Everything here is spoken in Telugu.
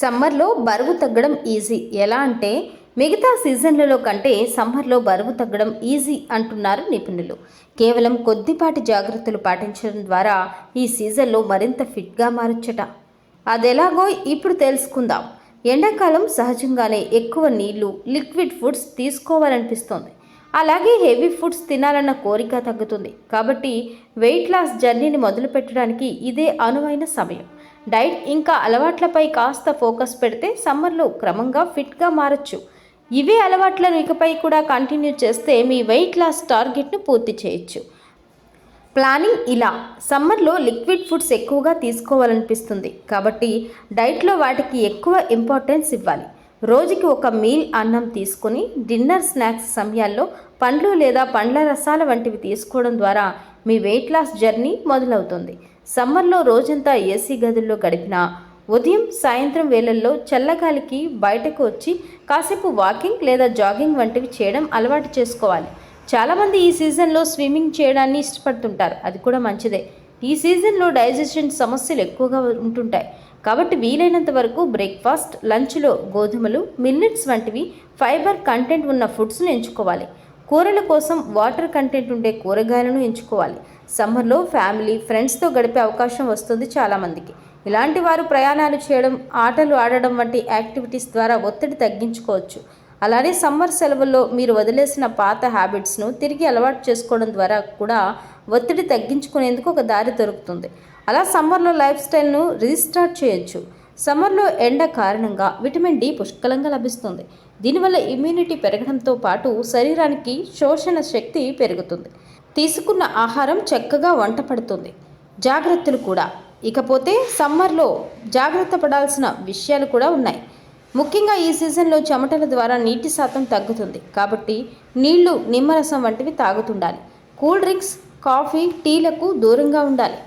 సమ్మర్లో బరువు తగ్గడం ఈజీ. ఎలా అంటే మిగతా సీజన్లలో కంటే సమ్మర్లో బరువు తగ్గడం ఈజీ అంటున్నారు నిపుణులు. కేవలం కొద్దిపాటి జాగ్రత్తలు పాటించడం ద్వారా ఈ సీజన్లో మరింత ఫిట్గా మారొచ్చట. అదెలాగో ఇప్పుడు తెలుసుకుందాం. ఎండాకాలం సహజంగానే ఎక్కువ నీళ్ళు లిక్విడ్ ఫుడ్స్ తీసుకోవాలనిపిస్తోంది. అలాగే హెవీ ఫుడ్స్ తినాలన్న కోరిక తగ్గుతుంది. కాబట్టి వెయిట్ లాస్ జర్నీని మొదలుపెట్టడానికి ఇదే అనువైన సమయం. డైట్ ఇంకా అలవాట్లపై కాస్త ఫోకస్ పెడితే సమ్మర్లో క్రమంగా ఫిట్గా మారచ్చు. ఇవే అలవాట్లను ఇకపై కూడా కంటిన్యూ చేస్తే మీ వెయిట్ లాస్ టార్గెట్ను పూర్తి చేయొచ్చు. ప్లానింగ్ ఇలా. సమ్మర్లో లిక్విడ్ ఫుడ్స్ ఎక్కువగా తీసుకోవాలనిపిస్తుంది. కాబట్టి డైట్లో వాటికి ఎక్కువ ఇంపార్టెన్స్ ఇవ్వాలి. రోజుకి ఒక మీల్ అన్నం తీసుకుని డిన్నర్ స్నాక్స్ సమయాల్లో పండ్లు లేదా పండ్ల రసాల వంటివి తీసుకోవడం ద్వారా మీ వెయిట్ లాస్ జర్నీ మొదలవుతుంది. సమ్మర్లో రోజంతా ఏసీ గదుల్లో గడిపినా ఉదయం సాయంత్రం వేళల్లో చల్లగాలికి బయటకు వచ్చి కాసేపు వాకింగ్ లేదా జాగింగ్ వంటివి చేయడం అలవాటు చేసుకోవాలి. చాలామంది ఈ సీజన్లో స్విమ్మింగ్ చేయడాన్ని ఇష్టపడుతుంటారు. అది కూడా మంచిదే. ఈ సీజన్లో డైజెషన్ సమస్యలు ఎక్కువగా ఉంటుంటాయి. కాబట్టి వీలైనంత వరకు బ్రేక్ఫాస్ట్ లంచ్లో గోధుమలు మిల్లెట్స్ వంటివి ఫైబర్ కంటెంట్ ఉన్న ఫుడ్స్ను ఎంచుకోవాలి. కూరల కోసం వాటర్ కంటెంట్ ఉండే కూరగాయలను ఎంచుకోవాలి. సమ్మర్లో ఫ్యామిలీ ఫ్రెండ్స్తో గడిపే అవకాశం వస్తుంది చాలామందికి ఇలాంటి వారు ప్రయాణాలు చేయడం ఆటలు ఆడడం వంటి యాక్టివిటీస్ ద్వారా ఒత్తిడి తగ్గించుకోవచ్చు. అలానే సమ్మర్ సెలవుల్లో మీరు వదిలేసిన పాత హ్యాబిట్స్ను తిరిగి అలవాటు చేసుకోవడం ద్వారా కూడా ఒత్తిడి తగ్గించుకునేందుకు ఒక దారి దొరుకుతుంది. అలా సమ్మర్లో లైఫ్ స్టైల్ను రీస్టార్ట్ చేయొచ్చు. సమ్మర్లో ఎండ కారణంగా విటమిన్ డి పుష్కలంగా లభిస్తుంది. దీనివల్ల ఇమ్యూనిటీ పెరగడంతో పాటు శరీరానికి శోషణ శక్తి పెరుగుతుంది. తీసుకున్న ఆహారం చక్కగా వంట పడుతుంది. జాగ్రత్తలు కూడా. ఇకపోతే సమ్మర్లో జాగ్రత్త పడాల్సిన విషయాలు కూడా ఉన్నాయి. ముఖ్యంగా ఈ సీజన్లో చెమటల ద్వారా నీటి శాతం తగ్గుతుంది. కాబట్టి నీళ్ళు నిమ్మరసం వంటివి తాగుతుండాలి. కూల్ డ్రింక్స్ కాఫీ టీలకు దూరంగా ఉండాలి.